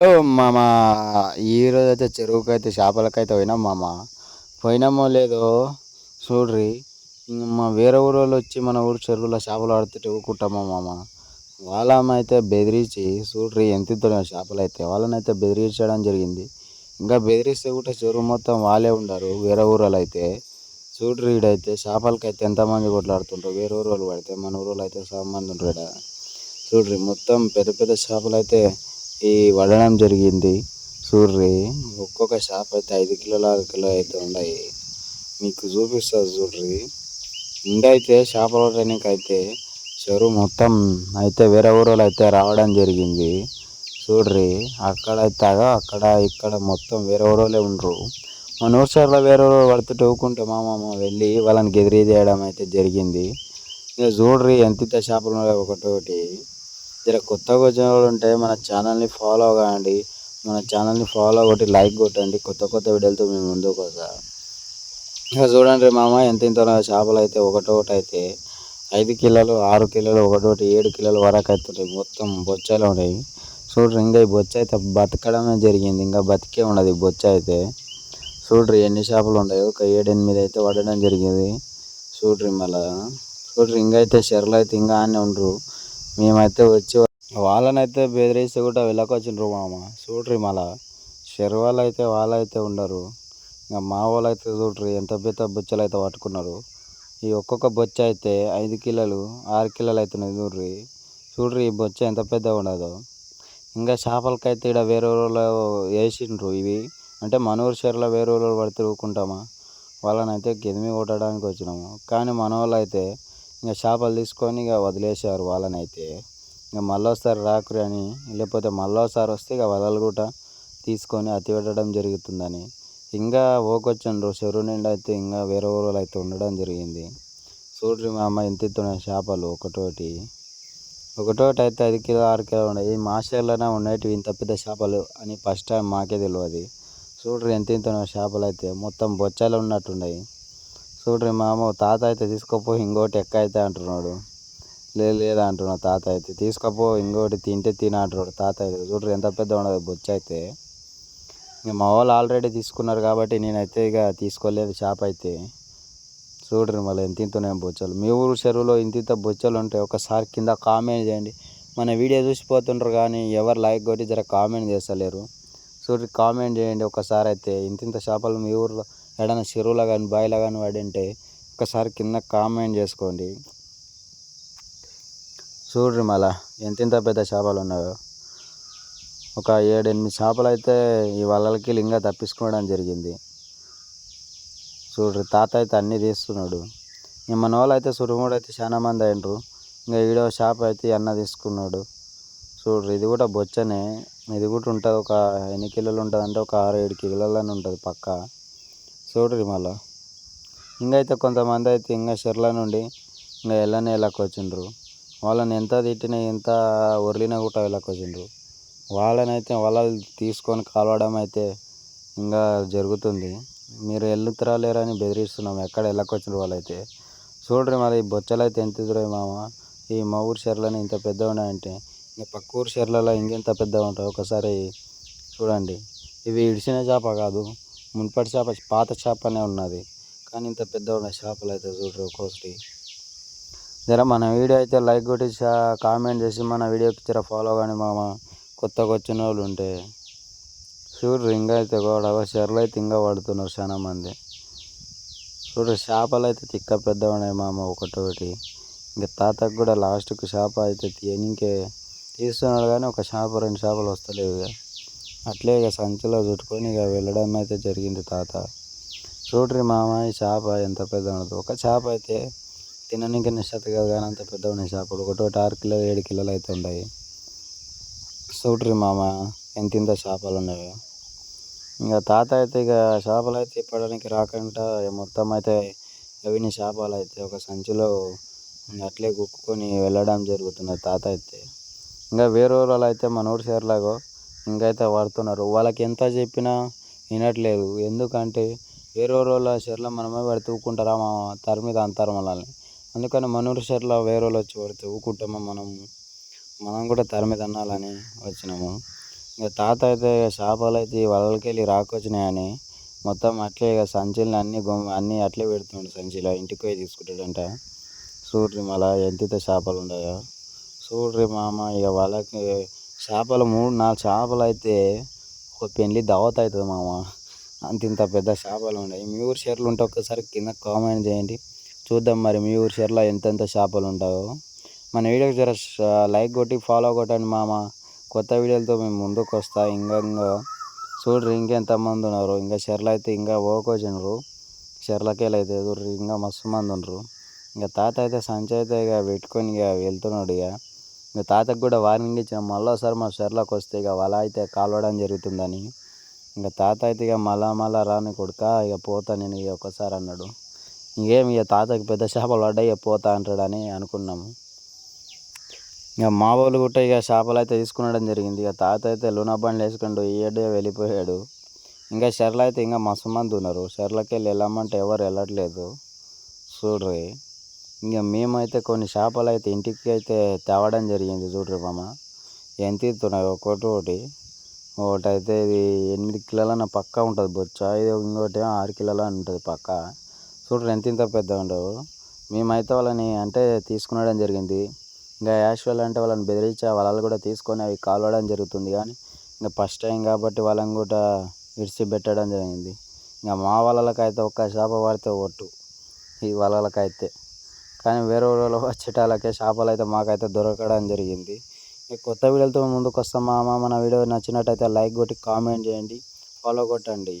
మామ ఈరోజు అయితే చెరువుకి అయితే చేపలకైతే పోయినాం మామ. పోయినామో లేదో చూడ్రి మా వేరే ఊరు వాళ్ళు వచ్చి మన ఊరు చెరువులో చేపలు ఆడుతుంటే ఊకుంటామా మామ. వాళ్ళమైతే బెదిరించి చూడ్రి ఎంత ఇద్దరు చేపలు అయితే వాళ్ళని అయితే బెదిరించడం జరిగింది. ఇంకా బెదిరిస్తే కూడా చెరువు మొత్తం వాళ్ళే ఉండరు వేరే ఊరు అయితే చూడ్రి ఈడైతే చేపలకైతే ఎంతమంది కొట్లాడుతుంటారు వేరే ఊరు వాళ్ళు పడితే మన ఊరు అయితే మంది ఉంటారు చూడ్రి మొత్తం పెద్ద పెద్ద చేపలు అయితే ఈ వడడం జరిగింది. చూడ్రి ఒక్కొక్క చేప అయితే ఐదు కిలోల ఆరు కిలో అయితే ఉన్నాయి. మీకు చూపిస్తుంది చూడ్రి ఇండైతే చేపలు ట్రైనింగ్ అయితే చెరువు మొత్తం అయితే వేరే ఊరిలో అయితే రావడం జరిగింది. చూడ్రి అక్కడ అయితే అక్కడ ఇక్కడ మొత్తం వేరే ఊరోలే ఉండరు. మన ఊరు సైడ్లో వేరే ఊరు పడుతుంటే ఊకుంటే మా మామ వెళ్ళి వాళ్ళని గెదిరి చేయడం అయితే జరిగింది. ఇక చూడ్రి ఎంత చేపలు ఒకటి ఒకటి జర కొత్తగా వచ్చిన వాళ్ళు ఉంటే మన ఛానల్ని ఫాలో కావండి మన ఛానల్ని ఫాలో కొట్టి లైక్ కొట్టండి. కొత్త కొత్త వీడియోలతో మేము ముందుకు వస్తాం. ఇంకా చూడండి మామ ఎంత ఇంత చేపలు అయితే ఒకటోటి అయితే ఐదు కిలోలు ఆరు కిలోలు ఒకటోటి ఏడు కిలోల వరకు అవుతుంటాయి మొత్తం బొచ్చలు ఉన్నాయి చూడ్రి ఇంకా ఈ బొచ్చ అయితే బతకడమే జరిగింది. ఇంకా బతికే ఉన్నది బొచ్చ అయితే. చూడ్రి ఎన్ని చేపలు ఉన్నాయి ఒక ఏడెనిమిది అయితే పడడం జరిగింది. చూడ్రి మళ్ళా. చూడ్రి ఇంకా అయితే చెరలు అయితే ఇంకా అన్నీ ఉండరు. మేమైతే వచ్చి వాళ్ళనైతే బెదిరిస్తే కూడా వెళ్ళకొచ్చిండ్రు మామ. చూడ్రి మళ్ళా. శర్వాళ్ళు అయితే వాళ్ళైతే ఉండరు. ఇంకా మా వాళ్ళు అయితే చూడ్రి ఎంత పెద్ద బొచ్చలు అయితే పట్టుకున్నారు. ఈ ఒక్కొక్క బొచ్చ అయితే ఐదు కిలోలు ఆరు కిలోలు అవుతున్నాయి చూడ్రి. చూడ్రి ఈ బొచ్చ ఎంత పెద్దగా ఉండదు. ఇంకా చేపలకైతే ఇక్కడ వేరే ఊళ్ళో వేసిండ్రు ఇవి. అంటే మనూరు చెరువులో వేరే ఊళ్ళో పడితే ఊరుకుంటామా? వాళ్ళని అయితే గెదిమి కొట్టడానికి వచ్చినాము. కానీ మన వాళ్ళు అయితే ఇంకా చేపలు తీసుకొని ఇక వదిలేసారు వాళ్ళని అయితే ఇక మళ్ళీ ఒకసారి రాకురి అని లేకపోతే మళ్ళీ ఒకసారి వస్తే ఇక వలలు కూడా తీసుకొని అతి పెట్టడం జరుగుతుందని. ఇంకా ఓకొచ్చండ్రు చెరువు నిండా అయితే ఇంకా వేరే ఊరు అయితే ఉండడం జరిగింది. చూడ్రి మా అమ్మ ఎంత ఎత్తున్నాయి చేపలు ఒకటోటి. ఒకటోటి అయితే ఐదు కిలో ఆరు కిలో ఉన్నాయి. మా మాస్టర్లోనే ఉన్నాయి ఇంత పెద్ద చేపలు అని ఫస్ట్ టైం మాకే తెలియదు చూడ్రి ఎంత ఇంత చేపలు అయితే మొత్తం బొచ్చాలు ఉన్నట్టున్నాయి. చూడ్రి మామ తాత అయితే తీసుకోపో ఇంకోటి ఎక్క అయితే అంటున్నాడు. లేదు లేదా అంటున్నాడు తాత అయితే. తీసుకోపో ఇంకోటి తింటే తిన అంటున్నాడు తాత అయితే. చూడ్రి ఎంత పెద్ద ఉండదు బొచ్చ అయితే. ఇక మా వాళ్ళు ఆల్రెడీ తీసుకున్నారు కాబట్టి నేనైతే ఇక తీసుకోలేదు షాప్ అయితే. చూడ్రి మళ్ళీ ఎంత ఇంతున్నాయి బొచ్చలు. మీ ఊరు చెరువులో ఇంత ఇంత బొచ్చలు ఉంటాయి. ఒకసారి కింద కామెంట్ చేయండి. మన వీడియో చూసిపోతుండ్రు కానీ ఎవరు లైక్ కొట్టి జర కామెంట్ చేస్తలేరు. చూడ్రి కామెంట్ చేయండి ఒకసారి అయితే. ఇంత ఇంత చేపలు మీ ఊర్లో ఎడన చెరువులో కానీ బావిలో కానీ పడింటే ఒకసారి కింద కామెంట్ చేసుకోండి. చూడ్రి మళ్ళా ఎంత పెద్ద చేపలు ఉన్నాయో. ఒక ఏడెనిమిది చేపలు అయితే ఈ వలలకి లింగ తప్పించుకోవడం జరిగింది. చూడ్రి తాత అయితే అన్నీ తీస్తున్నాడు. ఇంక మన వాళ్ళు అయితే సురుముడు అయితే చాలా మంది అయినరు. ఇంకా ఈడో చేప అయితే అన్న తీసుకున్నాడు. చూడ్రి ఇది కూడా బొచ్చనే. ఇది కూడా ఉంటుంది ఒక ఎన్ని కిలోలు ఉంటుంది అంటే ఒక ఆరు ఏడు కిలోలని ఉంటుంది పక్కా. చూడ్రి మళ్ళా. ఇంకైతే అయితే కొంతమంది అయితే ఇంకా షెర్ల నుండి ఇంకా ఎల్లనే వచ్చిండ్రు వాళ్ళని ఎంత తిట్టినా ఎంత ఒర్లినా కూడా వెళ్ళకొచ్చిండ్రు వాళ్ళని అయితే వలలు తీసుకొని కాలవడం అయితే ఇంకా జరుగుతుంది. మీరు వెళ్తురా లేరని బెదిరిస్తున్నాం. ఎక్కడ వెళ్ళకొచ్చిండ్రు వాళ్ళైతే. చూడ్రి మరి ఈ బొచ్చలు అయితే ఎంత ఎదురాయి మామ. ఈ మా ఊరు షెర్లని ఇంత పెద్ద ఉన్నాయంటే ఇంకా పక్క ఊరు షెర్లలో ఇంకెంత పెద్దగా ఉంటాయి ఒకసారి చూడండి. ఇవి ఇడిచిన చేప కాదు. మున్పటి చేప పాత చేపనే ఉన్నది. కానీ ఇంత పెద్ద ఉన్న చేపలు అయితే చూడరు ఒక్కోటి జర మన వీడియో అయితే లైక్ కొట్టి కామెంట్ చేసి మన వీడియోకి జర ఫాలో కానీ మామ కొత్తగా వచ్చిన వాళ్ళు ఉంటే చూడరు. ఇంకా అయితే కూడా చెరలు అయితే ఇంకా పడుతున్నారు చాలా మంది. చూడరు చేపలు అయితే తిక్క పెద్ద ఉన్నాయి మామ ఒకటొకటి ఇంకా తాతకు కూడా లాస్ట్కి చేప అయితే తీయనికే తీస్తున్నాడు కానీ ఒక చేప రెండు చేపలు వస్తలేవు ఇక అట్లే ఇక సంచిలో చుట్టుకొని ఇక వెళ్ళడం అయితే జరిగింది తాత. చూడ్రి మామ ఈ చేప ఎంత పెద్ద ఉండదు ఒక చేప అయితే తినడానికి నిశ్చత కాదు కానీ అంత పెద్ద ఉన్నాయి చేపలు. ఒకటి ఆరు కిలో ఏడు కిలోలు అయితే ఉన్నాయి. చూడ్రి మామ ఎంత ఇంత చేపలు ఉన్నాయి ఇంకా తాత అయితే ఇక చేపలు అయితే ఇప్పడానికి రాకుండా మొత్తం అయితే అవిని చేపలు అయితే ఒక సంచిలో అట్లే కుక్కుని వెళ్ళడం జరుగుతుంది తాత అయితే. ఇంకా వేరే ఊళ్ళో అయితే మన ఊరు చేరలాగో ఇంకైతే పడుతున్నారు వాళ్ళకి ఎంత చెప్పినా వినట్లేదు. ఎందుకంటే వేరే వాళ్ళ చెర్ల మనమే పడితే ఊకుంటారా మా తరిమిది అంటారు మనల్ని. అందుకని మనూరు చెర్ల వేరే వాళ్ళు వచ్చి పడితే ఊకుంటామా మనం? మనం కూడా తరిమిది అనాలని వచ్చినాము. ఇక తాత అయితే ఇక చేపలు అయితే ఈ వలలకి వెళ్ళి రాకొచ్చినాయని మొత్తం అట్లే ఇక సంచులు అన్నీ గొమ్మ అన్నీ అట్లే పెడుతున్నాడు సంచిలో. ఇంటికి పోయి తీసుకుంటాడంట. చూడ్రి మళ్ళా ఎంత చేపలు ఉన్నాయో. చూడ్రి మామ ఇక వాళ్ళకి చేపలు మూడు నాలుగు చేపలు అయితే ఒక పెళ్ళి దావత్ అవుతుంది మామ. అంత ఇంత పెద్ద చేపలు ఉన్నాయి మీ ఊరు చెరువులు ఉంటే ఒక్కసారి కింద కామెంట్ చేయండి. చూద్దాం మరి మీ ఊరు చెరువులో ఎంతెంత చేపలు ఉంటాయో. మన వీడియోకి జర లైక్ కొట్టి ఫాలో కొట్టండి మామ. కొత్త వీడియోలతో మేము ముందుకు వస్తా. ఇంకా ఇంకా చూడరు ఇంకెంతమంది ఉన్నారు. ఇంకా చెర్లు అయితే ఇంకా పోకొచ్చినారు చెర్లకెళ్ళి అయితే ఎదురు ఇంకా మస్తు మంది ఉండరు. ఇంకా తాత అయితే సంచి అయితే ఇక పెట్టుకొని ఇక వెళ్తున్నాడు ఇక మీ తాతకు కూడా వార్నింగ్ ఇచ్చిన మళ్ళీ ఒకసారి మా షర్లకు వస్తే ఇక వల అయితే కాలవడం జరుగుతుందని. ఇంకా తాత అయితే ఇక మళ్ళా మళ్ళా రాని కొడుక ఇక పోతా నేను ఇక ఒకసారి అన్నాడు. ఇంకేం ఇక తాతకి పెద్ద చేపలు పడ్డాయి ఇక పోతా అంటాడని అనుకున్నాము. ఇక మా వాళ్ళు కూడా ఇక చేపలు అయితే తీసుకునడం జరిగింది. ఇక తాత అయితే లూనా బండ్లు వేసుకుండు ఈయడే వెళ్ళిపోయాడు. ఇంకా షర్లు అయితే ఇంకా మస్తు మంది ఉన్నారు. షర్లకి వెళ్ళి వెళ్ళమంటే ఎవరు వెళ్ళట్లేదు. చూడ్రి ఇంకా మేమైతే కొన్ని చేపలు అయితే ఇంటికి అయితే తేవడం జరిగింది చూడరు మామ ఎంత ఇస్తున్నాయి ఒకటి ఒకటి. ఒకటి అయితే ఇది ఎనిమిది కిలోలన్న పక్కా ఉంటుంది బొచ్చ. ఇది ఇంకోటి ఆరు కిలోల ఉంటుంది పక్క. చూడరు ఎంత ఇంత పెద్ద ఉండవు. మేమైతే వాళ్ళని అంటే తీసుకునడం జరిగింది. ఇంకా యాక్చువల్ అంటే వాళ్ళని బెదిరించే వలలు కూడా తీసుకొని అవి కాలవడం జరుగుతుంది కానీ ఇంకా ఫస్ట్ టైం కాబట్టి వాళ్ళని కూడా విడిచిపెట్టడం జరిగింది. ఇంకా మా వలలకైతే ఒక్క చేప పడితే ఒట్టు. ఈ వలలకైతే కానీ వేరే ఊళ్ళలో వచ్చేటాలకే చేపలు అయితే మాకైతే దొరకడం జరిగింది. కొత్త వీడియోలతో ముందుకు వస్తాం మామ. మన వీడియో నచ్చినట్టయితే లైక్ కొట్టి కామెంట్ చేయండి. ఫాలో కొట్టండి.